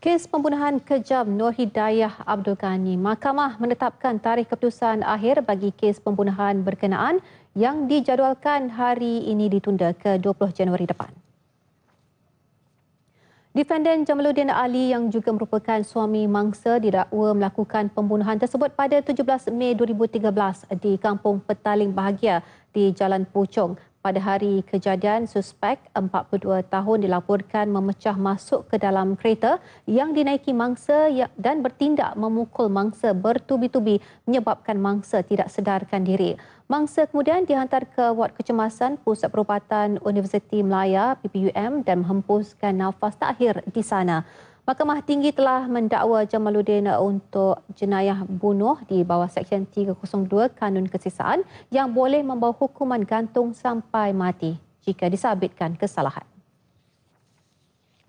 Kes pembunuhan kejam Nur Hidayah Abdul Ghani, Mahkamah menetapkan tarikh keputusan akhir bagi kes pembunuhan berkenaan yang dijadualkan hari ini ditunda ke 20 Januari depan. Defendant Jamaluddin Ali yang juga merupakan suami mangsa didakwa melakukan pembunuhan tersebut pada 17 Mei 2013 di Kampung Petaling Bahagia di Jalan Puchong. Pada hari kejadian, suspek 42 tahun dilaporkan memecah masuk ke dalam kereta yang dinaiki mangsa ya- dan bertindak memukul mangsa bertubi-tubi menyebabkan mangsa tidak sedarkan diri. Mangsa kemudian dihantar ke Wad Kecemasan Pusat Perubatan Universiti Melaya PPUM dan menghempuskan nafas terakhir di sana. Mahkamah Tinggi telah mendakwa Jamaluddin untuk jenayah bunuh di bawah Seksyen 302 Kanun Kesisaan yang boleh membawa hukuman gantung sampai mati jika disabitkan kesalahan.